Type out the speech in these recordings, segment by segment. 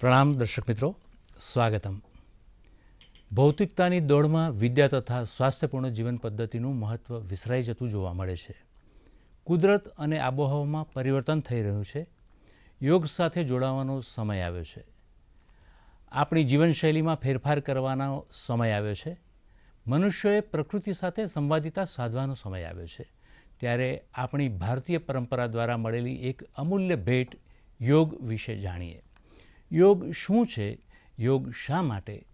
પ્રણામ દર્શક મિત્રો, સ્વાગતમ. ભૌતિકતાની દોડમાં વિદ્યા તથા સ્વાસ્થ્યપૂર્ણ જીવન પદ્ધતિનું મહત્ત્વ વિસરાઈ જતું જોવા મળે છે. કુદરત અને આબોહવામાં પરિવર્તન થઈ રહ્યું છે. યોગ સાથે જોડાવાનો સમય આવ્યો છે. આપણી જીવનશૈલીમાં ફેરફાર કરવાનો સમય આવ્યો છે. મનુષ્યોએ પ્રકૃતિ સાથે સંવાદિતા સાધવાનો સમય આવ્યો છે. ત્યારે આપણી ભારતીય પરંપરા દ્વારા મળેલી એક અમૂલ્ય ભેટ યોગ વિશે જાણીએ. યોગ શું છે? યોગ શા માટે?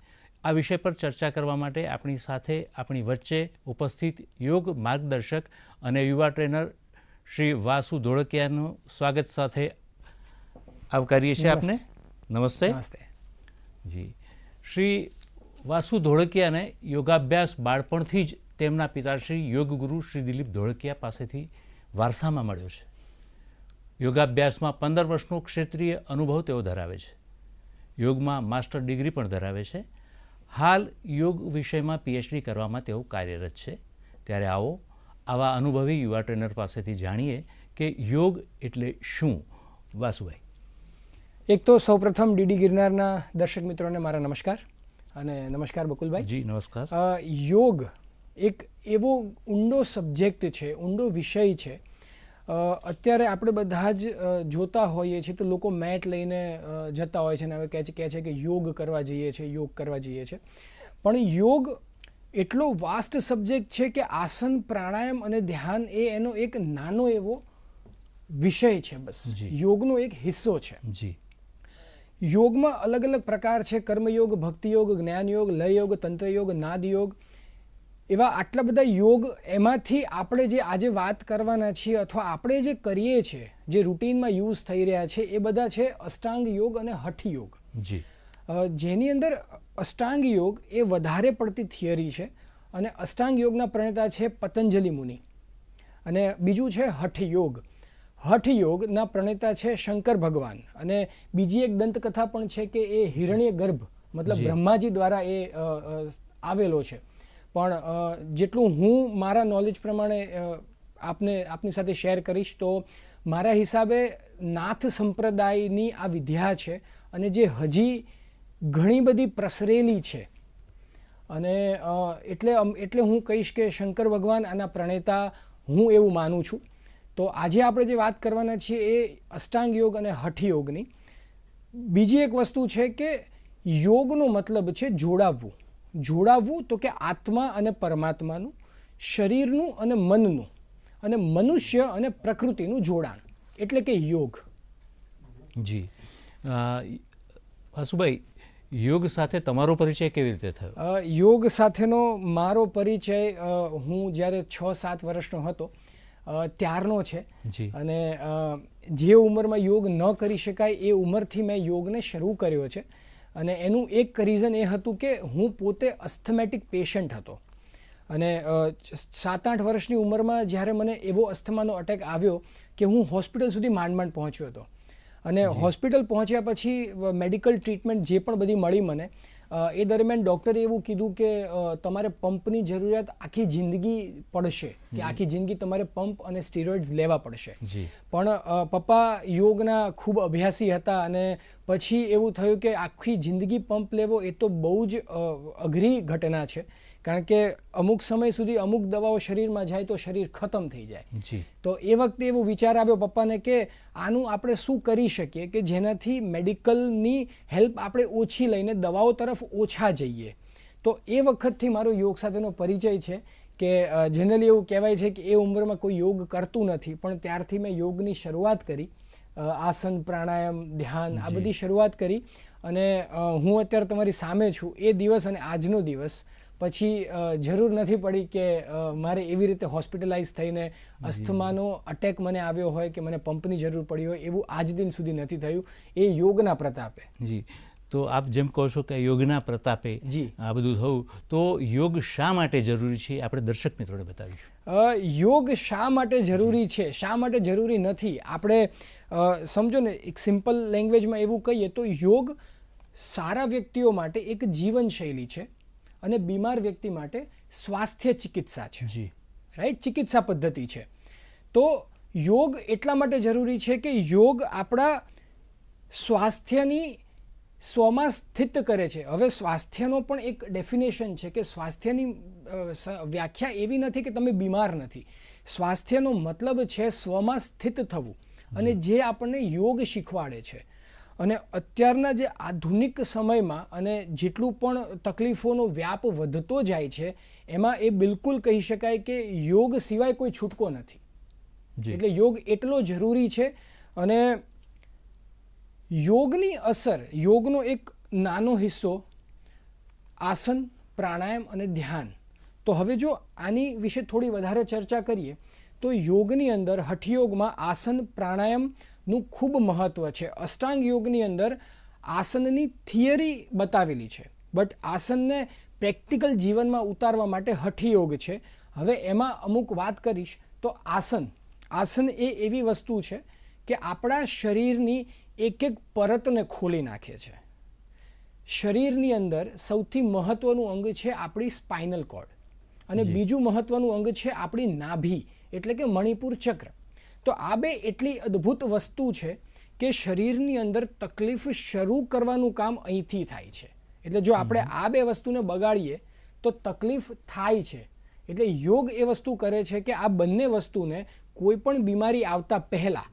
આ વિષય પર ચર્ચા કરવા માટે આપણી સાથે આપણી વચ્ચે ઉપસ્થિત યોગ માર્ગદર્શક અને યુવા ટ્રેનર શ્રી વાસુ ધોળકિયાનું સ્વાગત સાથે આવકારીએ છીએ આપને. નમસ્તે. નમસ્તે. જી. શ્રી વાસુ ધોળકિયાને યોગાભ્યાસ બાળપણથી જ તેમના પિતાશ્રી યોગ ગુરુ શ્રી દિલીપ ધોળકિયા પાસેથી વારસામાં મળ્યો છે. યોગાભ્યાસમાં પંદર વર્ષનો ક્ષેત્રીય અનુભવ તેઓ ધરાવે છે. યોગમાં માસ્ટર ડિગ્રી પણ ધરાવે છે. હાલ યોગ વિષયમાં પીએચડી કરવામાં તેઓ કાર્યરત છે. ત્યારે આવો આવા અનુભવી યુવા ટ્રેનર પાસેથી જાણીએ કે યોગ એટલે શું? વાસુભાઈ. એક તો સૌપ્રથમ ડીડી ગિરનારના દર્શક મિત્રોને મારા નમસ્કાર અને નમસ્કાર બકુલભાઈ. જી નમસ્કાર. યોગ એક એવો ઊંડો સબ્જેક્ટ છે ઊંડો વિષય છે અત્યારે આપણે બધા જ જોતા હોઈએ છીએ તો લોકો મેટ લઈને જતા હોય છે અને હવે કહે છે કહે છે કે યોગ કરવા જઈએ છીએ યોગ કરવા જઈએ છીએ પણ યોગ એટલો વાસ્ટ સબ્જેક્ટ છે કે આસન પ્રાણાયામ અને ધ્યાન એ એનો એક નાનો એવો વિષય છે બસ. યોગનો એક હિસ્સો છે. જી. યોગમાં અલગ અલગ પ્રકાર છે. કર્મયોગ ભક્તિ યોગ જ્ઞાન યોગ લય એવા આટલા બધા યોગ એમાંથી આપણે જે આજે વાત કરવાના છીએ અથવા આપણે જે કરીએ છીએ જે રૂટીનમાં યુઝ થઈ રહ્યા છે એ બધા છે અષ્ટાંગ યોગ અને હઠ યોગ. જી. જેની અંદર અષ્ટાંગ યોગ એ વધારે પડતી થિયરી છે અને અષ્ટાંગ યોગના પ્રણેતા છે પતંજલિ મુનિ. અને બીજું છે હઠ યોગ. હઠ યોગના પ્રણેતા છે શંકર ભગવાન. અને બીજી એક દંતકથા પણ છે કે એ હિરણ્ય ગર્ભ મતલબ બ્રહ્માજી દ્વારા એ આવેલો છે. પણ જેટલું હું મારા નોલેજ પ્રમાણે આપને, આપની સાથે શેર કરીશ તો મારા હિસાબે નાથ સંપ્રદાયની આ વિદ્યા છે અને જે હજી ઘણી બધી પ્રસરેલી છે. અને એટલે એટલે હું કહીશ કે શંકર ભગવાન આના પ્રણેતા હું એવું માનું છું. તો આજે આપણે જે વાત કરવાના છીએ એ અષ્ટાંગ યોગ અને હઠ યોગની. બીજી એક વસ્તુ છે કે યોગનો મતલબ છે જોડાવવું. જોડાવવું તો કે આત્મા અને પરમાત્માનું શરીરનું અને મનનું અને મનુષ્ય અને પ્રકૃતિનું જોડાણ. એટલે કે યોગ. જી. હસુભાઈ યોગ સાથે તમારો પરિચય કેવી રીતે થયો? યોગ સાથેનો મારો પરિચય હું જ્યારે છ સાત વર્ષનો હતો ત્યારનો છે. જી. અને જે ઉંમરમાં યોગ ન કરી શકાય એ ઉંમરથી મેં યોગને શરૂ કર્યો છે. અને એનું એક રીઝન એ હતું કે હું પોતે અસ્થમેટિક પેશન્ટ હતો. અને સાત આઠ વર્ષની ઉંમરમાં જ્યારે મને એવો અસ્થમાનો અટેક આવ્યો કે હું હોસ્પિટલ સુધી માંડ માંડ પહોંચ્યો હતો. અને હોસ્પિટલ પહોંચ્યા પછી મેડિકલ ટ્રીટમેન્ટ જે પણ બધી મળી મને એ દરમિયાન ડૉક્ટરે એવું કીધું કે તમારે પંપની જરૂરિયાત આખી જિંદગી પડશે કે આખી જિંદગી તમારે પંપ અને સ્ટીરોઇડ્સ લેવા પડશે. પણ પપ્પા યોગના ખૂબ અભ્યાસી હતા અને પછી એવું થયું કે આખી જિંદગી પંપ લેવો એ તો બહુ જ અઘરી ઘટના છે. કારણ કે અમુક સમય સુધી અમુક દવાઓ શરીરમાં જાય તો શરીર ખતમ થઈ જાય. તો એ વખતે એવો વિચાર આવ્યો પપ્પાને કે આનું આપણે શું કરી શકીએ કે જેનાથી મેડિકલની હેલ્પ આપણે ઓછી લઈને દવાઓ તરફ ઓછા જઈએ. તો એ વખતથી મારો યોગ સાથેનો પરિચય છે કે જનરલી એવું કહેવાય છે કે એ ઉંમરમાં કોઈ યોગ કરતું નથી પણ ત્યારથી મેં યોગની શરૂઆત કરી. આસન પ્રાણાયામ ધ્યાન આ બધી શરૂઆત કરી. અને હું અત્યારે તમારી સામે છું. એ દિવસ અને આજનો દિવસ પછી જરૂર નથી પડી કે મારે એવી રીતે હોસ્પિટલાઇઝ થઈને અસ્થમાનો અટેક મને આવ્યો હોય કે મને પંપની જરૂર પડી હોય એવું આજ દિન સુધી નથી થયું. એ યોગના પ્રતાપે. જી. તો આપ જેમ કહો છો કે યોગના પ્રતાપે જી. આ બધું થયું તો યોગ શા માટે જરૂરી છે આપણે દર્શક મિત્રોને બતાવીશું. યોગ શા માટે જરૂરી છે? શા માટે જરૂરી નથી? આપણે સમજો ને એક સિમ્પલ લેંગ્વેજમાં એવું કહીએ તો યોગ સારા વ્યક્તિઓ માટે એક જીવનશૈલી છે. અને બીમાર વ્યક્તિ માટે સ્વાસ્થ્ય ચિકિત્સા છે. જી. રાઈટ ચિકિત્સા પદ્ધતિ છે. તો યોગ એટલા માટે જરૂરી છે કે યોગ આપણા સ્વાસ્થ્યની સ્વમાં સ્થિત કરે છે. હવે સ્વાસ્થ્યનો પણ એક ડેફિનેશન છે કે સ્વાસ્થ્યની વ્યાખ્યા એવી નથી કે તમે બીમાર નથી. સ્વાસ્થ્યનો મતલબ છે સ્વમાં સ્થિત થવું. અને જે આપણને યોગ શીખવાડે છે. અને અત્યારના જે આધુનિક સમયમાં અને જેટલું પણ તકલીફોનો વ્યાપ વધતો જાય છે એમાં એ બિલકુલ કહી શકાય કે યોગ સિવાય કોઈ છૂટકો નથી. એટલે યોગ એટલો જરૂરી છે અને યોગની અસર યોગનો એક નાનો હિસ્સો આસન પ્રાણાયામ અને ધ્યાન. તો હવે જો આની વિશે થોડી વધારે ચર્ચા કરીએ તો યોગની અંદર હઠયોગમાં આસન પ્રાણાયામનું ખૂબ મહત્ત્વ છે. અષ્ટાંગ યોગની અંદર આસનની થિયરી બતાવેલી છે. બટ આસનને પ્રેક્ટિકલ જીવનમાં ઉતારવા માટે હઠયોગ છે. હવે એમાં અમુક વાત કરીશ તો આસન. આસન એ એવી વસ્તુ છે કે આપણા શરીરની એક એક પરતને ખોલી નાખે છે. શરીરની અંદર સૌથી મહત્વનું અંગ છે આપણી સ્પાઇનલ કોર્ડ. અને બીજું મહત્વનું અંગ છે આપણી નાભી એટલે કે મણિપુર ચક્ર. તો આ બે એટલી અદ્ભુત વસ્તુ છે કે શરીરની અંદર તકલીફ શરૂ કરવાનું કામ અહીંથી થાય છે. એટલે જો આપણે આ બે વસ્તુને બગાડીએ તો તકલીફ થાય છે. એટલે યોગ એ વસ્તુ કરે છે કે આ બંને વસ્તુને કોઈ પણ બીમારી આવતા પહેલાં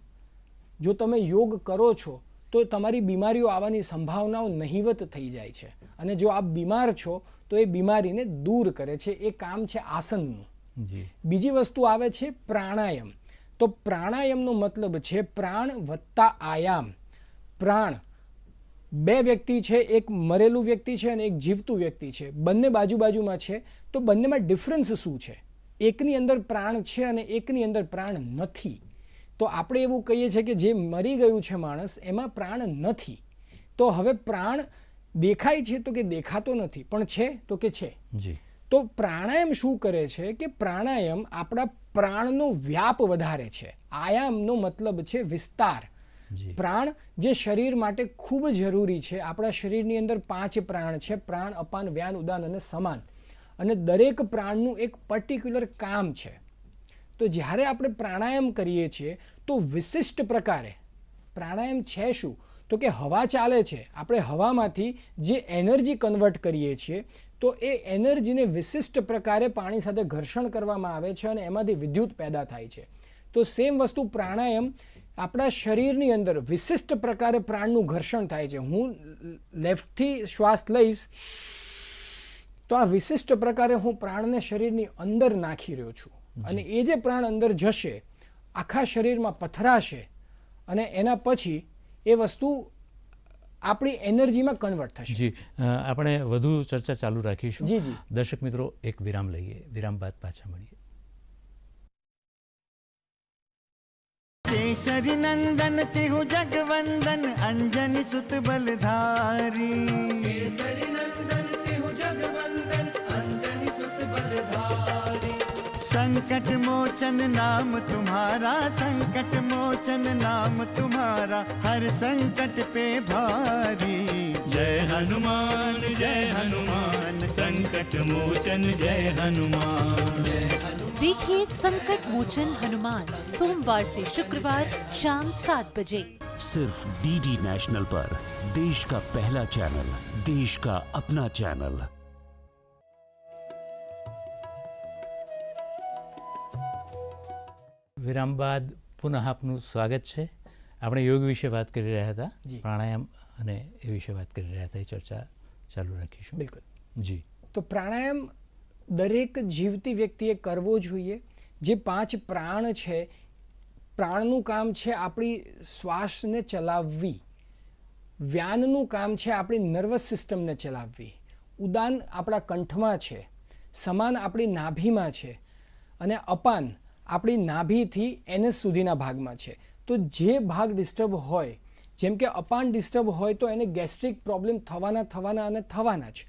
જો તમે યોગ કરો છો તો તમારી બીમારીઓ આવવાની સંભાવનાઓ નહિવત થઈ જાય છે. અને જો આપ બીમાર છો તો એ બીમારીને દૂર કરે છે. એ કામ છે આસનનું. બીજી વસ્તુ આવે છે પ્રાણાયામ. તો પ્રાણાયામનો મતલબ છે પ્રાણ વત્તા આયામ. પ્રાણ બે વ્યક્તિ છે, એક મરેલું વ્યક્તિ છે અને એક જીવતું વ્યક્તિ છે. બંને બાજુ બાજુમાં છે. તો બંનેમાં ડિફરન્સ શું છે? એકની અંદર પ્રાણ છે અને એકની અંદર પ્રાણ નથી. તો આપણે એવું કહીએ છીએ કે જે મરી ગયું છે માણસ, એમાં પ્રાણ નથી. તો હવે પ્રાણ દેખાય છે તો કે દેખાતો નથી. પણ છે તો કે છે? જી. તો પ્રાણાયામ શું કરે છે કે પ્રાણાયામ આપણા પ્રાણનો વ્યાપ વધારે છે. આયામનો મતલબ છે વિસ્તાર. પ્રાણ જે શરીર માટે ખૂબ જરૂરી છે. આપણા શરીરની અંદર પાંચ પ્રાણ છે. પ્રાણ અપાન વ્યાન ઉદાન અને સમાન. અને દરેક પ્રાણનું એક પર્ટિક્યુલર કામ છે. તો જ્યારે આપણે પ્રાણાયામ કરીએ છીએ તો વિશિષ્ટ પ્રકારે પ્રાણાયામ છે શું? તો કે હવા ચાલે છે. આપણે હવામાંથી જે એનર્જી કન્વર્ટ કરીએ છીએ તો એ એનર્જીને વિશિષ્ટ પ્રકારે પાણી સાથે ઘર્ષણ કરવામાં આવે છે અને એમાંથી વિદ્યુત પેદા થાય છે. તો સેમ વસ્તુ પ્રાણાયામ આપણા શરીરની અંદર વિશિષ્ટ પ્રકારે પ્રાણનું ઘર્ષણ થાય છે. હું લેફ્ટથી શ્વાસ લઈશ તો આ વિશિષ્ટ પ્રકારે હું પ્રાણને શરીરની અંદર નાખી રહ્યો છું. અને એ જે પ્રાણ અંદર જશે આખા શરીરમાં પથરાશે અને એના પછી એ વસ્તુ આપણી એનર્જીમાં કન્વર્ટ થશે જી અ, આપણે વધુ ચર્ચા ચાલુ રાખીશું જી, જી. દર્શક મિત્રો એક વિરામ લઈએ વિરામ બાદ પાછા મળીએ केसरी नंदन तिहु जगवंदन अंजनी सुत बलधारी संकट मोचन नाम तुम्हारा संकट मोचन नाम तुम्हारा हर संकट पे भारी। जय हनुमान जय हनुमान संकट मोचन जय हनुमान। देखिए संकट मोचन हनुमान सोमवार से शुक्रवार शाम सात बजे। सिर्फ़ डीडी नेशनल पर देश का पहला चैनल देश का अपना चैनल। વિરામ બાદ પુનઃ આપનું સ્વાગત છે. આપણે યોગ વિશે વાત કરી રહ્યા હતા. પ્રાણાયામ અને એ વિશે વાત કરી રહ્યા હતા. એ ચર્ચા ચાલુ રાખીશું. બિલકુલ. જી. તો પ્રાણાયામ દરેક જીવતી વ્યક્તિએ કરવો જોઈએ. જે પાંચ પ્રાણ છે પ્રાણનું કામ છે આપણી શ્વાસને ચલાવવી. વ્યાનનું કામ છે આપણી નર્વસ સિસ્ટમને ચલાવવી. ઉદાન આપણા કંઠમાં છે. સમાન આપણી નાભીમાં છે. અને અપાન આપણી નાભીથી એનએસ સુધીના ભાગમાં છે. તો જે ભાગ ડિસ્ટર્બ હોય, જેમ કે અપાન ડિસ્ટર્બ હોય, તો એને ગેસ્ટ્રિક પ્રોબ્લેમ થવાના થવાના અને થવાના જ.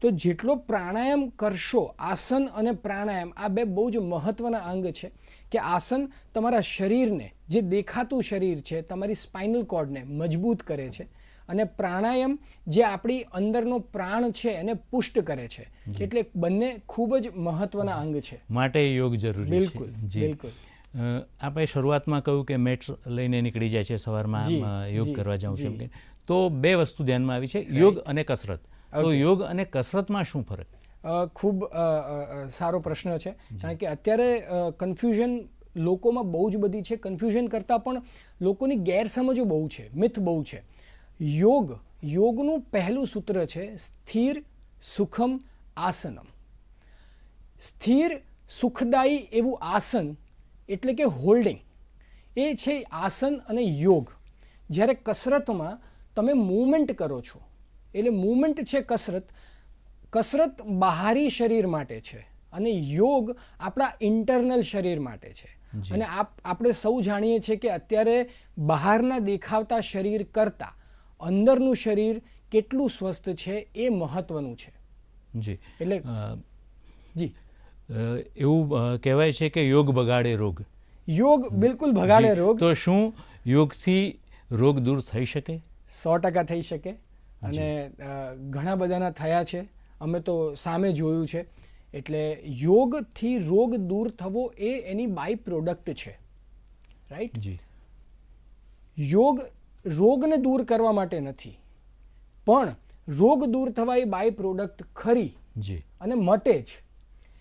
તો જેટલો પ્રાણાયામ કરશો, આસન અને પ્રાણાયામ, આ બે બહુ જ મહત્વના અંગ છે કે આસન તમારા શરીરને, જે દેખાતું શરીર છે, તમારી સ્પાઇનલ કોર્ડને મજબૂત કરે છે. અને પ્રાણાયામ જે આપણી અંદરનો પ્રાણ છે એને પુષ્ટ કરે છે. એટલે બંને ખૂબ જ મહત્વના અંગ છે. માટે યોગ જરૂરી બિલકુલ, બિલકુલ. આપણે શરૂઆતમાં કહ્યું કે મેટ્સ લઈને નીકળી જાય છે સવારમાં યોગ કરવા જાઉં છું કે. તો બે વસ્તુ ધ્યાનમાં આવી છે યોગ અને કસરત. તો યોગ અને કસરતમાં શું ફરક? ખૂબ સારો પ્રશ્ન છે. કારણ કે અત્યારે કન્ફ્યુઝન લોકોમાં બહુ જ બધી છે. કન્ફ્યુઝન કરતાં પણ લોકોની ગેરસમજો બહુ છે મિથ બહુ છે. યોગ યોગનું પહેલું સૂત્ર છે સ્થિર સુખમ આસનમ. સ્થિર સુખદાયી એવું આસન એટલે કે હોલ્ડિંગ. એ છે આસન અને યોગ. જ્યારે કસરતમાં તમે મૂવમેન્ટ કરો છો એટલે મૂવમેન્ટ છે કસરત કસરત બહારી શરીર માટે છે અને યોગ આપણા ઇન્ટરનલ શરીર માટે છે. અને આપ આપણે સૌ જાણીએ છીએ કે અત્યારે બહારના દેખાવતા શરીર કરતાં અંદરનું શરીર કેટલું સ્વસ્થ છે એ મહત્વનું છે. જી. એટલે જી. એવું કહેવાય છે કે યોગ બગાડે રોગ. યોગ બિલકુલ ભગાડે રોગ. તો શું યોગથી રોગ દૂર થઈ શકે? સો ટકા થઈ શકે. અને ઘણા બધાના થયા છે. અમે તો સામે જોયું છે. એટલે યોગથી રોગ દૂર થવો એ એની બાય પ્રોડક્ટ છે. રાઈટ? જી. યોગ રોગને દૂર કરવા માટે નથી. પણ રોગ દૂર થવા એ બાય પ્રોડક્ટ ખરી જી. અને મટે જ.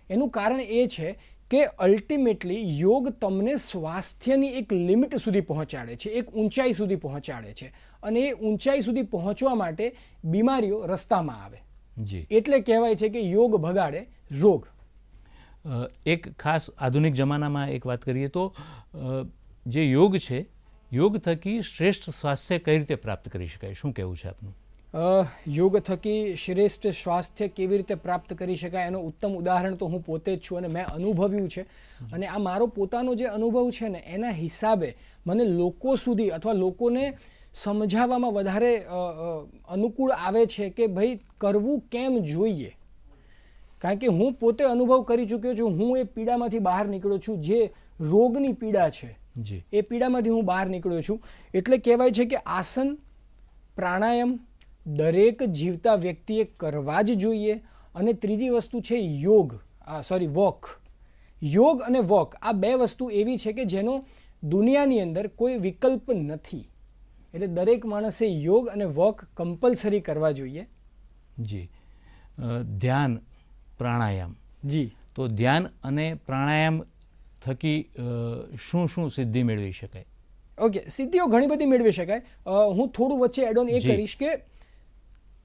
એનું કારણ એ છે કે અલ્ટિમેટલી યોગ તમને સ્વાસ્થ્યની એક લિમિટ સુધી પહોંચાડે છે એક ઊંચાઈ સુધી પહોંચાડે છે અને એ ઊંચાઈ સુધી પહોંચવા માટે બીમારીઓ રસ્તામાં આવે. જી. એટલે કહેવાય છે કે યોગ ભગાડે રોગ. એક ખાસ આધુનિક જમાનામાં એક વાત કરીએ તો જે યોગ છે યોગ થકી શ્રેષ્ઠ સ્વાસ્થ્ય કઈ રીતે પ્રાપ્ત કરી શકાય? શું કહેવું છે આપનું? યોગ થકી શ્રેષ્ઠ સ્વાસ્થ્ય કેવી રીતે પ્રાપ્ત કરી શકાય? એનું ઉત્તમ ઉદાહરણ તો હું પોતે જ છું અને મેં અનુભવ્યું છે. અને આ મારો પોતાનો જે અનુભવ છે ને, એના હિસાબે મને લોકો સુધી અથવા લોકોને સમજાવવામાં વધારે અનુકૂળ આવે છે કે ભાઈ કરવું કેમ જોઈએ? કારણ કે હું પોતે અનુભવ કરી ચૂક્યો છું. હું એ પીડામાંથી બહાર નીકળ્યો છું. જે રોગની પીડા છે જી. એ પીડામાંથી હું બહાર નીકળ્યો છું. એટલે કહેવાય છે કે આસન પ્રાણાયામ દરેક જીવતા વ્યક્તિએ કરવા જ જોઈએ અને ત્રીજી વસ્તુ છે યોગ. Sorry walk. યોગ અને વોક આ બે વસ્તુ એવી છે કે જેનો દુનિયાની અંદર કોઈ વિકલ્પ નથી. એટલે દરેક માણસે યોગ અને વોક કમ્પલસરી કરવા જોઈએ. જી. ધ્યાન પ્રાણાયામ. જી. તો ધ્યાન અને પ્રાણાયામ થકી શું શું સિદ્ધિ મેળવી શકાય? ઓકે સિદ્ધિઓ ઘણી બધી મેળવી શકાય. હું થોડું વચ્ચે એડ ઓન એ કરીશ કે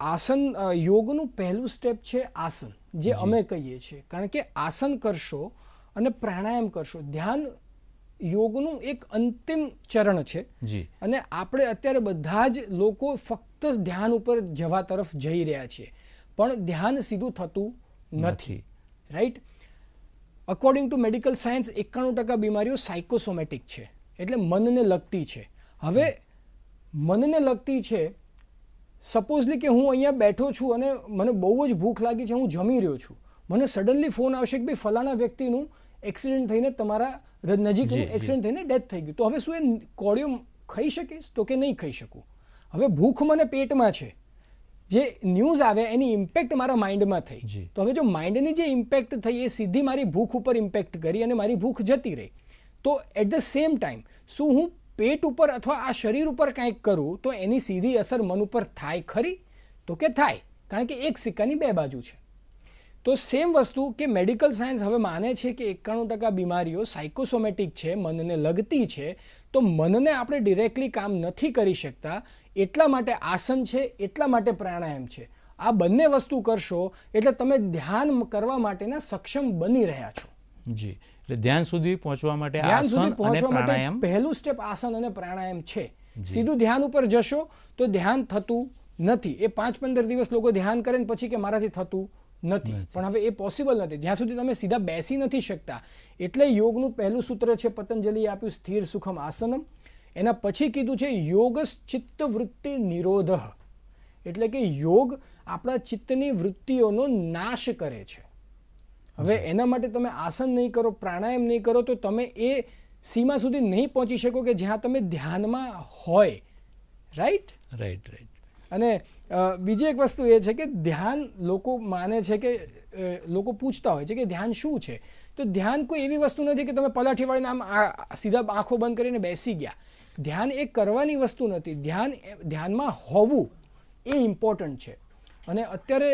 આસન યોગનું પહેલું સ્ટેપ છે આસન જે અમે કહીએ છીએ. કારણ કે આસન કરશો અને પ્રાણાયામ કરશો. ધ્યાન યોગનું એક અંતિમ ચરણ છે. જી. અને આપણે અત્યારે બધા જ લોકો ફક્ત ધ્યાન ઉપર જવા તરફ જઈ રહ્યા છીએ. પણ ધ્યાન સીધું થતું નથી. Right according to medical science એકાણું ટકા બીમારીઓ સાયકોસોમેટિક છે. એટલે મનને લગતી છે. હવે મનને લગતી છે સપોઝલી કે હું અહીંયા બેઠો છું અને મને બહુ જ ભૂખ લાગી છે હું જમી રહ્યો છું. મને સડનલી ફોન આવશે કે ભાઈ ફલાણા વ્યક્તિનું એક્સિડન્ટ થઈને તમારા નજીક એક્સિડન્ટ થઈને ડેથ થઈ ગયું. તો હવે શું એ કોળિયો ખાઈ શકીશ તો કે નહીં ખાઈ શકું? હવે ભૂખ મને પેટમાં છે. જે ન્યૂઝ આવે એની ઇમ્પેક્ટ મારા માઇન્ડમાં થઈ. તો હવે જો માઇન્ડની જે ઇમ્પેક્ટ થઈ એ સીધી મારી ભૂખ ઉપર ઇમ્પેક્ટ કરી અને મારી ભૂખ જતી રહી. તો એટ ધ સેમ ટાઈમ શું હું પેટ ઉપર અથવા આ શરીર ઉપર કાંઈક કરું તો એની સીધી અસર મન ઉપર થાય ખરી? તો કે થાય. કારણ કે એક સિક્કાની બે બાજુ છે. તો સેમ વસ્તુ કે મેડિકલ સાયન્સ હવે માને છે કે એકાણું ટકા બીમારીઓ સાયકોસોમેટિક છે મનને લગતી છે તો મનને આપણે ડિરેક્ટલી કામ નથી કરી શકતા. એટલા માટે આસન છે એટલા માટે પ્રાણાયામ છે. આ બંને વસ્તુ કરશો એટલે તમે ધ્યાન કરવા માટેના સક્ષમ બની રહ્યા છો. જી. એટલે ધ્યાન સુધી પહોંચવા માટે ધ્યાન સુધી પહોંચવા માટે પહેલું સ્ટેપ આસન અને પ્રાણાયામ છે. સીધું ધ્યાન ઉપર જશો તો ધ્યાન થતું નથી. એ પાંચ પંદર દિવસ લોકો ધ્યાન કરે ને પછી કે મારાથી થતું નથી. પણ હવે એ પોસિબલ નથી. જ્યાં સુધી તમે સીધા બેસી નથી શકતા એટલે યોગનું પહેલું સૂત્ર છે પતંજલિએ આપ્યું સ્થિર સુખમ આસનમ. એના પછી કીધું છે યોગ ચિત્ત વૃત્તિ નિરોધ. એટલે કે યોગ આપણા ચિત્તની વૃત્તિઓનો નાશ કરે છે. હવે એના માટે તમે આસન નહીં કરો પ્રાણાયામ નહીં કરો તો તમે એ સીમા સુધી નહીં પહોંચી શકો કે જ્યાં તમે ધ્યાનમાં હોય. રાઈટ રાઈટ રાઈટ અને બીજી એક વસ્તુ એ છે કે ધ્યાન લોકો માને છે કે લોકો પૂછતા હોય છે કે ધ્યાન શું છે? તો ધ્યાન કોઈ એવી વસ્તુ નથી કે તમે પલાઠી વાળીને આમ સીધા આંખો બંધ કરીને બેસી ગયા. ધ્યાન એ કરવાની વસ્તુ નથી. ધ્યાન ધ્યાનમાં હોવું એ ઇમ્પોર્ટન્ટ છે. અને અત્યારે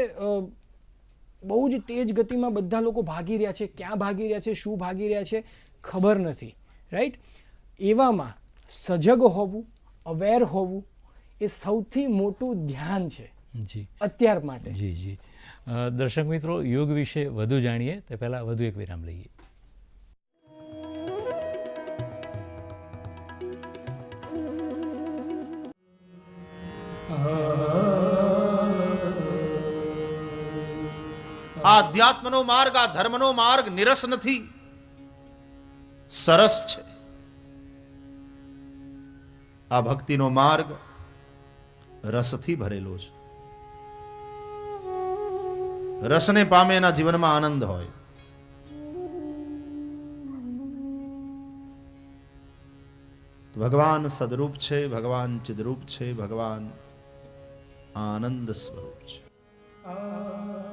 બહુ જ તેજ ગતિમાં બધા લોકો ભાગી રહ્યા છે. ક્યાં ભાગી રહ્યા છે? શું ભાગી રહ્યા છે? ખબર નથી. રાઈટ એવામાં સજગ હોવું અવેર હોવું એ સૌથી મોટું ધ્યાન છે જી. અત્યાર માટે. જી જી. દર્શક મિત્રો યોગ વિશે વધુ જાણીએ તે પહેલાં વધુ એક વિરામ લઈએ. આધ્યાત્મનો માર્ગ આ ધર્મનો માર્ગ નિરસ નથી. સરસ છે. આ ભક્તિનો માર્ગ રસથી ભરેલો છે. રસને પામે એના જીવનમાં આનંદ હોય. ભગવાન સદરૂપ છે, ભગવાન ચિદરૂપ છે, ભગવાન આનંદ સ્વરૂપ છે.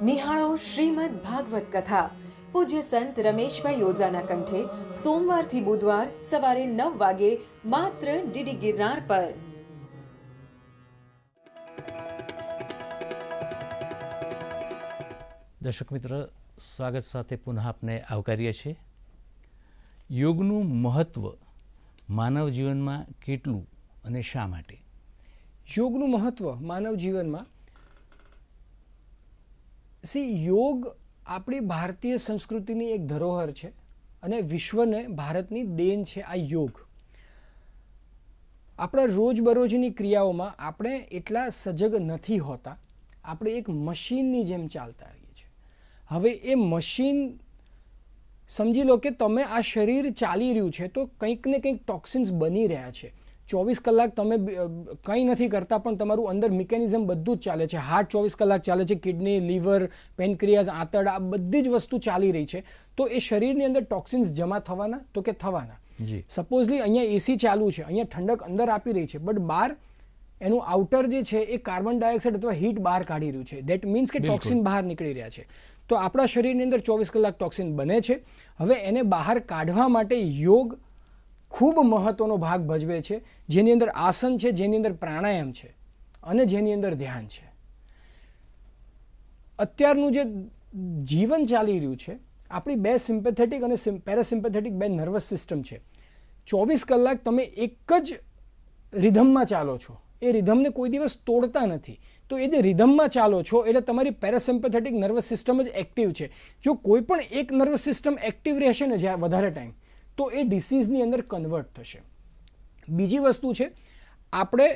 નિહાળો શ્રીમદ ભાગવત કથા. પૂજ્ય સંત રમેશભાઈ યોજાના કંઠે સોમવારથી બુધવાર સવારે નવ વાગે માત્ર ડીડી ગિરનાર પર. દર્શક મિત્ર, સ્વાગત સાથે પુનઃ આપને આવકારીએ છીએ. યોગનું મહત્ત્વ માનવ જીવનમાં કેટલું અને શા માટે? યોગનું મહત્વ માનવ જીવનમાં? સી યોગ આપણી ભારતીય સંસ્કૃતિની એક ધરોહર છે અને વિશ્વને ભારતની દેન છે આ યોગ. આપણા રોજબરોજની ક્રિયાઓમાં આપણે એટલા સજગ નથી હોતા. આપણે એક મશીનની જેમ ચાલતા હવે એ મશીન સમજી લો કે તમે આ શરીર ચાલી રહ્યું છે તો કંઈક ને કંઈક ટોક્સિન્સ બની રહ્યા છે. ચોવીસ કલાક તમે કંઈ નથી કરતા પણ તમારું અંદર મિકેનિઝમ બધું જ ચાલે છે. હાર્ટ ચોવીસ કલાક ચાલે છે કિડની લીવર પેનક્રિયાઝ આંતરડા આ બધી જ વસ્તુ ચાલી રહી છે. તો એ શરીરની અંદર ટોક્સિન્સ જમા થવાના? તો કે થવાના? સપોઝલી અહીંયા એસી ચાલુ છે અહીંયા ઠંડક અંદર આપી રહી છે બટ બહાર એનું આઉટર જે છે એ કાર્બન ડાયોક્સાઇડ અથવા હીટ બહાર કાઢી રહ્યું છે. દેટ મીન્સ કે ટોક્સિન બહાર નીકળી રહ્યા છે. તો આપણા શરીરની અંદર ચોવીસ કલાક ટોક્સિન બને છે. હવે એને બહાર કાઢવા માટે યોગ ખૂબ મહત્ત્વનો ભાગ ભજવે છે. જેની અંદર આસન છે, જેની અંદર પ્રાણાયામ છે અને જેની અંદર ધ્યાન છે. અત્યારનું જે જીવન ચાલી રહ્યું છે, આપણી બે સિમ્પેથેટિક અને પેરાસિમ્પેથેટિક બે નર્વસ સિસ્ટમ છે. ચોવીસ કલાક તમે એક જ રિધમમાં ચાલો છો. એ રિધમને કોઈ દિવસ તોડતા નથી. તો એ જે રિધમમાં ચાલો છો, એટલે તમારી પેરાસિમ્પેથેટિક નર્વસ સિસ્ટમ જ એક્ટિવ છે. જો કોઈ પણ એક નર્વસ સિસ્ટમ એક્ટિવ રહેશે ને જ્યાં વધારે ટાઈમ, તો એ ડિસીઝની અંદર કન્વર્ટ થશે. બીજી વસ્તુ છે, આપણે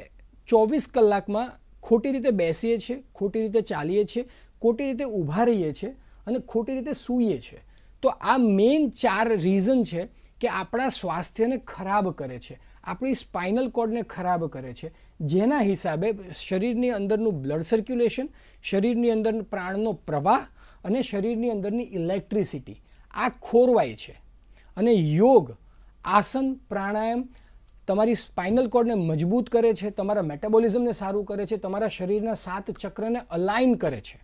ચોવીસ કલાકમાં ખોટી રીતે બેસીએ છીએ, ખોટી રીતે ચાલીએ છીએ, ખોટી રીતે ઊભા રહીએ છીએ અને ખોટી રીતે સૂઈએ છીએ. તો આ મેઇન ચાર રીઝન છે કે આપણા સ્વાસ્થ્યને ખરાબ કરે છે. આપણી સ્પાઇનલ કોર્ડને ખરાબ કરે છે. જેના હિસાબે શરીરની અંદરનું બ્લડ સર્ક્યુલેશન શરીરની અંદર પ્રાણનો પ્રવાહ અને શરીરની અંદરની ઇલેક્ટ્રિસિટી આ ખોરવાય છે. અને યોગ આસન પ્રાણાયામ તમારી સ્પાઇનલ કોર્ડને મજબૂત કરે છે તમારા મેટાબોલિઝમને સારું કરે છે તમારા શરીરના સાત ચક્રને અલાઇન કરે છે.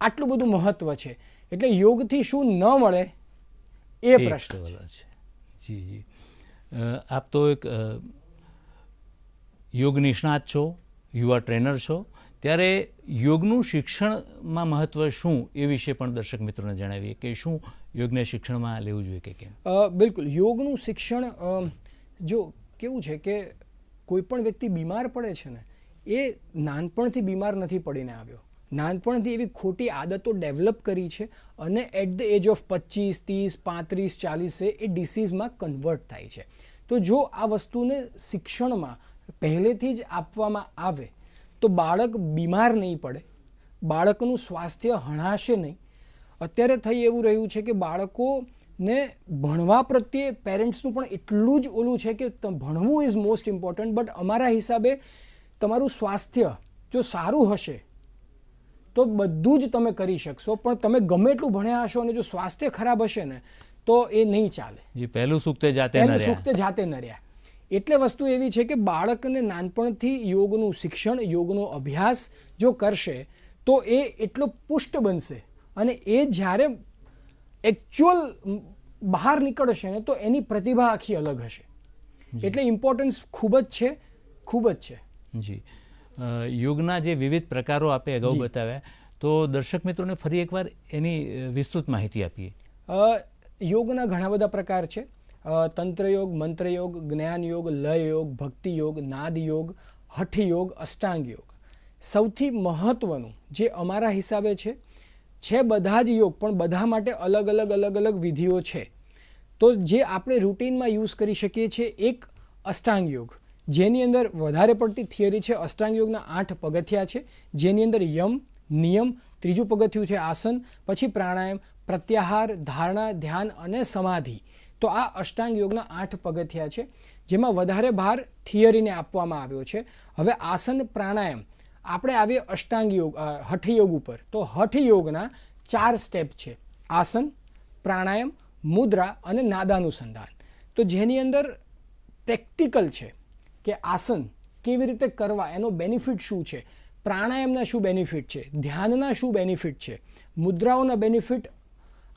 આટલું બધું મહત્વ છે. એટલે યોગથી શું ન મળે એ પ્રશ્ન છે. જી જી. આપ તો એક યોગ નિષ્ણાત છો, યુવા ટ્રેનર છો. ત્યારે યોગનું શિક્ષણમાં મહત્વ શું એ વિશે પણ દર્શક મિત્રોને જણાવીએ કે શું યોગને શિક્ષણમાં લેવું જોઈએ કે કેમ? બિલકુલ. યોગનું શિક્ષણ જો કેવું છે કે કોઈ પણ વ્યક્તિ બીમાર પડે છે ને, એ નાનપણથી બીમાર નથી પડીને આવ્યો. નાનપણથી એવી ખોટી આદતો ડેવલપ કરી છે અને એટ ધ એજ ઓફ પચીસ ત્રીસ, પાંત્રીસ, ચાલીસે એ ડિસીઝમાં કન્વર્ટ થાય છે. તો જો આ વસ્તુને શિક્ષણમાં પહેલેથી જ આપવામાં આવે, તો બાળક બીમાર નહીં પડે, બાળકનું સ્વાસ્થ્ય હણાશે નહીં. અત્યારે થઈ એવું રહ્યું છે કે બાળકોને ભણવા પ્રત્યે પેરેન્ટ્સનું પણ એટલું જ ઓલું છે કે ભણવું ઇઝ મોસ્ટ ઇમ્પોર્ટન્ટ બટ અમારા હિસાબે તમારું સ્વાસ્થ્ય જો સારું હશે તો બધું જ તમે કરી શકશો પણ તમે ગમે એટલું ભણ્યા હશો અને જો સ્વાસ્થ્ય ખરાબ હશે ને તો એ નહીં ચાલે. જી પહેલું સુખતે જાતે ન રહ્યા. સુખ જાતે ન રહ્યા. એટલે વસ્તુ એવી છે કે બાળકને નાનપણથી યોગનું શિક્ષણ યોગનો અભ્યાસ જો કરશે તો એ એટલો પુષ્ટ બનશે. અને એ જ્યારે એકચ્યુઅલ બહાર નીકળશે ને તો એની પ્રતિભા આખી અલગ હશે. એટલે ઇમ્પોર્ટન્સ ખૂબ જ છે ખૂબ જ છે. જી. યોગના જે વિવિધ પ્રકારો આપે અગાઉ બતાવ્યા તો દર્શક મિત્રોને ફરી એકવાર એની વિસ્તૃત માહિતી આપીએ. યોગના ઘણા બધા પ્રકાર છે. તંત્રયોગ તંત્ર યોગ મંત્ર યોગ જ્ઞાન યોગ લય યોગ ભક્તિ યોગ નાદ યોગ હઠ અષ્ટાંગ યોગ સૌથી મહત્વનું જે અમારા હિસાબે છે છે બધા જ યોગ પણ બધા માટે અલગ અલગ અલગ અલગ વિધિઓ છે. તો જે આપણે રૂટીનમાં યુઝ કરી શકીએ છીએ એક અષ્ટાંગ યોગ જેની અંદર વધારે પડતી થિયરી છે, અષ્ટાંગ યોગના આઠ પગથિયા છે, જેની અંદર યમ, નિયમ, ત્રીજું પગથિયું છે આસન, પછી પ્રાણાયામ, પ્રત્યાહાર, ધારણા, ધ્યાન અને સમાધિ. તો આ અષ્ટાંગ યોગના આઠ પગથિયા છે, જેમાં વધારે ભાર થિયરીને આપવામાં આવ્યો છે. હવે આસન, પ્રાણાયામ, આપણે આવીએ અષ્ટાંગ યોગ હઠયોગ હઠ યોગ ઉપર. તો હઠ યોગના ચાર સ્ટેપ છે, આસન, પ્રાણાયામ, મુદ્રા અને નાદાનુસંધાન. તો જેની અંદર પ્રેક્ટિકલ છે કે આસન કેવી રીતે કરવા એનો બેનિફિટ શું છે? પ્રાણાયામના શું બેનિફિટ છે? ધ્યાનના શું બેનિફિટ છે? મુદ્રાઓના બેનિફિટ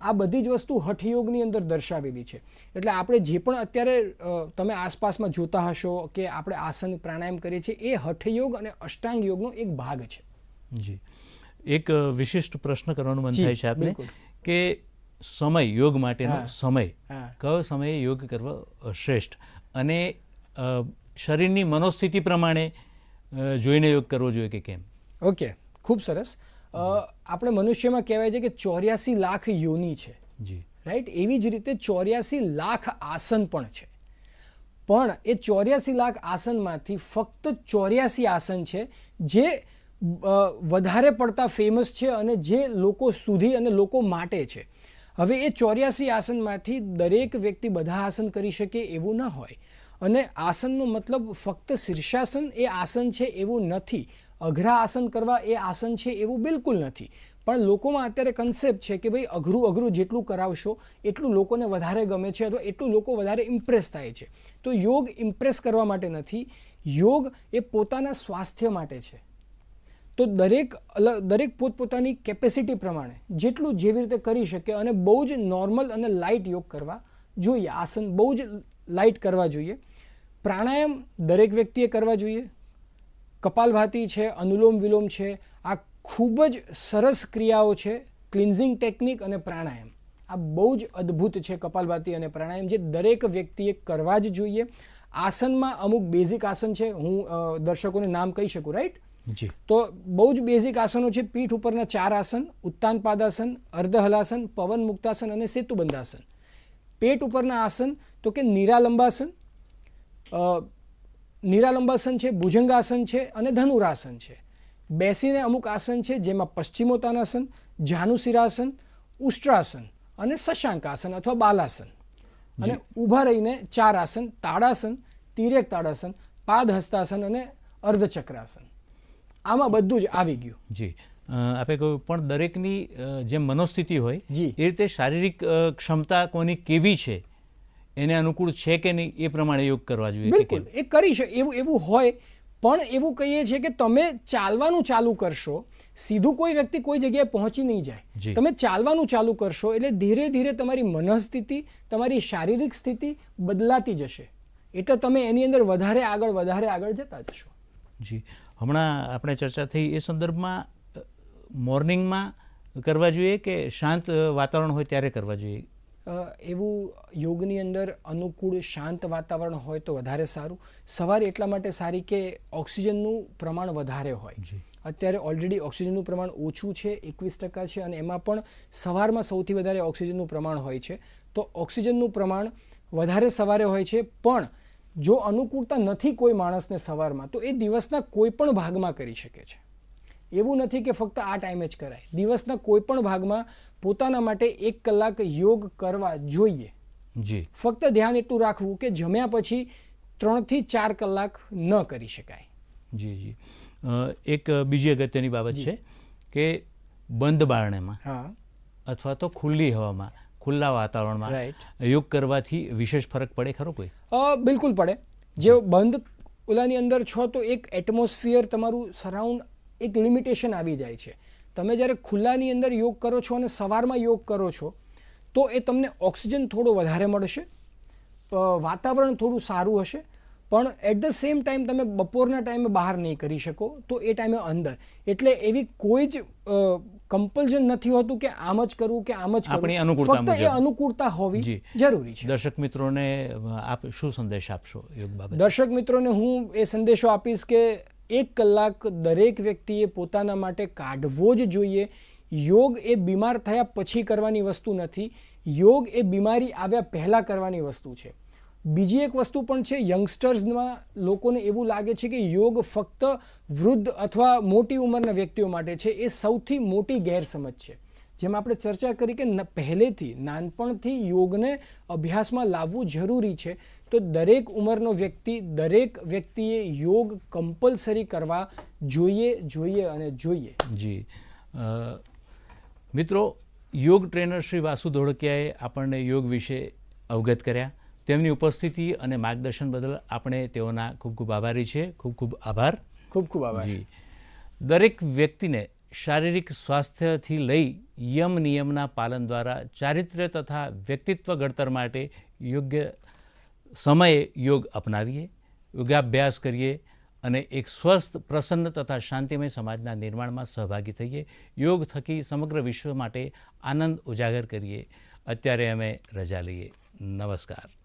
આ બધી જ વસ્તુ હઠયોગની અંદર દર્શાવેલી છે. એટલે આપણે જે પણ અત્યારે તમે આસપાસમાં જોતા હશો કે આપણે આસન પ્રાણાયામ કરીએ છીએ એ હઠયોગ અને અષ્ટાંગ યોગનો એક ભાગ છે. જી. એક વિશિષ્ટ પ્રશ્ન કરવાનું મન થાય છે આપને કે સમય યોગ માટેનો સમય. કયો સમયે યોગ કરવો શ્રેષ્ઠ? અને શરીરની મનોસ્થિતિ પ્રમાણે જોઈને યોગ કરવો જોઈએ કે કેમ? ઓકે ખૂબ સરસ. આપણે મનુષ્યમાં કહેવાય છે કે ચોર્યાસી લાખ યોની છે. જી. રાઈટ? એવી જ રીતે ચોર્યાસી લાખ આસન પણ છે. પણ એ ચોર્યાસી લાખ આસનમાંથી ફક્ત ચોર્યાસી આસન છે જે વધારે પડતા ફેમસ છે અને જે લોકો સુધી અને લોકો માટે છે. હવે એ ચોર્યાસી આસનમાંથી દરેક વ્યક્તિ બધા આસન કરી શકે એવું ન હોય. અને આસનનો મતલબ ફક્ત શીર્ષાસન એ આસન છે એવું નથી. અઘરા આસન કરવા એ આસન છે એવું બિલકુલ નથી. પણ લોકોમાં અત્યારે કન્સેપ્ટ છે કે ભાઈ અઘરું અઘરું જેટલું કરાવશો, એટલું લોકોને વધારે ગમે છે અથવા એટલું લોકો વધારે ઇમ્પ્રેસ થાય છે. તો યોગ ઇમ્પ્રેસ કરવા માટે નથી. યોગ એ પોતાના સ્વાસ્થ્ય માટે છે. તો દરેક અલગ દરેક પોતપોતાની કેપેસિટી પ્રમાણે જેટલું જેવી રીતે કરી શકે અને બહુ જ નોર્મલ અને લાઇટ યોગ કરવા જોઈએ. આસન બહુ જ લાઇટ કરવા જોઈએ. પ્રાણાયામ દરેક વ્યક્તિએ કરવા જોઈએ. કપાલભાતી છે અનુલોમ વિલોમ છે આ ખૂબ જ સરસ ક્રિયાઓ છે ક્લિન્ઝિંગ ટેકનિક અને પ્રાણાયામ. આ બહુ જ અદ્ભુત છે કપાલભાતિ અને પ્રાણાયામ જે દરેક વ્યક્તિએ કરવા જ જોઈએ. આસનમાં અમુક બેઝિક આસન છે હું દર્શકોને નામ કહી શકું રાઈટ જી. તો બહુ જ બેઝિક આસનો છે પીઠ ઉપરના ચાર આસન ઉત્તાન પાદાસન અર્ધહલાસન પવન મુક્તાસન અને સેતુબંધાસન. પેટ ઉપરના આસન તો કે નિરાલંબાસન નિરાલંબાસન છે ભુજંગાસન છે અને ધનુરાસન છે. બેસીને અમુક આસન છે જેમાં પશ્ચિમોત્તાનાસન જાનુશિરાસન ઉષ્ટ્રાસન અને શશાંકાસન અથવા બાલાસન. અને ઊભા રહીને ચાર આસન તાડાસન તિરેક તાડાસન પાદ હસ્તાસન અને અર્ધચક્રાસન. આમાં બધું જ આવી ગયું. જી. આપે કહ્યું પણ દરેકની જેમ મનોસ્થિતિ હોય જી. એ રીતે શારીરિક ક્ષમતા કોની કેવી છે? એને અનુકૂળ છે કે નહીં એ પ્રમાણે યોગ કરવા જોઈએ બિલકુલ. એ કરી છે એવું એવું હોય પણ એવું કહીએ છીએ કે તમે ચાલવાનું ચાલુ કરશો સીધું કોઈ વ્યક્તિ કોઈ જગ્યાએ પહોંચી નહીં જાય. તમે ચાલવાનું ચાલુ કરશો એટલે ધીરે ધીરે તમારી મનઃસ્થિતિ તમારી શારીરિક સ્થિતિ બદલાતી જશે. એટલે તમે એની અંદર વધારે આગળ વધારે આગળ જતા જશો જી. હમણાં આપણે ચર્ચા થઈ એ સંદર્ભમાં મોર્નિંગમાં કરવા જોઈએ કે શાંત વાતાવરણ હોય ત્યારે કરવા જોઈએ? એવું યોગની અંદર અનુકૂળ શાંત વાતાવરણ હોય તો વધારે સારું. સવારે એટલા માટે સારી કે ઓક્સિજનનું પ્રમાણ વધારે હોય. અત્યારે ઓલરેડી ઓક્સિજનનું પ્રમાણ ઓછું છે એકવીસ ટકા છે અને એમાં પણ સવારમાં સૌથી વધારે ઓક્સિજનનું પ્રમાણ હોય છે. તો ઓક્સિજનનું પ્રમાણ વધારે સવારે હોય છે પણ જો અનુકૂળતા નથી કોઈ માણસને સવારમાં તો એ દિવસના કોઈ પણ ભાગમાં કરી શકે છે. એવું નથી કે ફક્ત આ ટાઈમે જ કરાય. દિવસના કોઈ પણ ભાગમાં પોતાના માટે એક કલાક યોગ કરવા જોઈએ. જી. ફક્ત ધ્યાન એટલું રાખવું કે જમ્યા પછી ત્રણથી ચાર કલાક ન કરી શકાય. જી જી. એક બીજી અગત્યની બાબત છે કે બંધ બારણેમાં હા. અથવા તો ખુલ્લી હવામાં ખુલ્લા વાતાવરણમાં યોગ કરવાથી વિશેષ ફરક પડે ખરો કોઈ? બિલકુલ પડે. જે બંધ ઓલાની અંદર છો તો એક એટમોસ્ફિયર તમારું સરાઉન્ડ એક લિમિટેશન આવી જાય છે. તમે જ્યારે ખુલ્લાની અંદર યોગ કરો છો અને સવારમાં યોગ કરો છો તો એ તમને ઓક્સિજન થોડો વધારે મળશે વાતાવરણ થોડું સારું હશે પણ એટ ધ સેમ ટાઈમ તમે બપોરના ટાઈમે બહાર નહીં કરી શકો તો એ ટાઈમે અંદર. એટલે એવી કોઈ જ કમ્પલઝન નથી હોતું કે આમ જ કરવું કે આમ જ આપણી અનુકૂળતા ફક્ત એ અનુકૂળતા હોવી. જરૂરી છે. દર્શક મિત્રોને આપ શું સંદેશ આપશો યોગ બાબત? દર્શક મિત્રોને હું એ સંદેશો આપીશ કે એક કલાક દરેક વ્યક્તિએ પોતાના માટે કાઢવો જ જોઈએ. યોગ એ બીમાર થયા પછી કરવાની વસ્તુ નથી. યોગ એ બીમારી આવ્યા પહેલાં કરવાની વસ્તુ છે. બીજી એક વસ્તુ પણ છે, યંગસ્ટર્સમાં લોકોને એવું લાગે છે કે યોગ ફક્ત વૃદ્ધ અથવા મોટી ઉંમરના વ્યક્તિઓ માટે છે, એ સૌથી મોટી ગેરસમજ છે. જેમ આપણે ચર્ચા કરી કે પહેલેથી નાનપણથી યોગને અભ્યાસમાં લાવવું જરૂરી છે. તો દરેક ઉંમરનો વ્યક્તિ દરેક વ્યક્તિએ યોગ કમ્પલસરી કરવા જોઈએ જોઈએ અને જોઈએ. જી. મિત્રો યોગ ટ્રેનર શ્રી વાસુ ધોળકિયાએ આપણને યોગ વિશે અવગત કર્યા. તેમની ઉપસ્થિતિ અને માર્ગદર્શન બદલ આપણે તેઓના ખૂબ ખૂબ આભારી છે ખૂબ ખૂબ આભાર. ખૂબ ખૂબ આભાર. જી. દરેક વ્યક્તિને શારીરિક સ્વાસ્થ્યથી લઈ યમ નિયમના પાલન દ્વારા ચારિત્ર્ય તથા વ્યક્તિત્વ ઘડતર માટે યોગ્ય સમયે યોગ અપનાવીએ, યોગાભ્યાસ કરીએ અને એક સ્વસ્થ, પ્રસન્ન તથા શાંતિમય સમાજના નિર્માણમાં સહભાગી થઈએ. યોગ થકી સમગ્ર વિશ્વ માટે આનંદ ઉજાગર કરીએ. અત્યારે અમે રજા લઈએ. નમસ્કાર.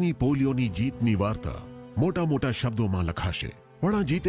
ભારતની પોલિયોની જીતની વાર્તા મોટા મોટા શબ્દોમાં લખાશે. આ જીતે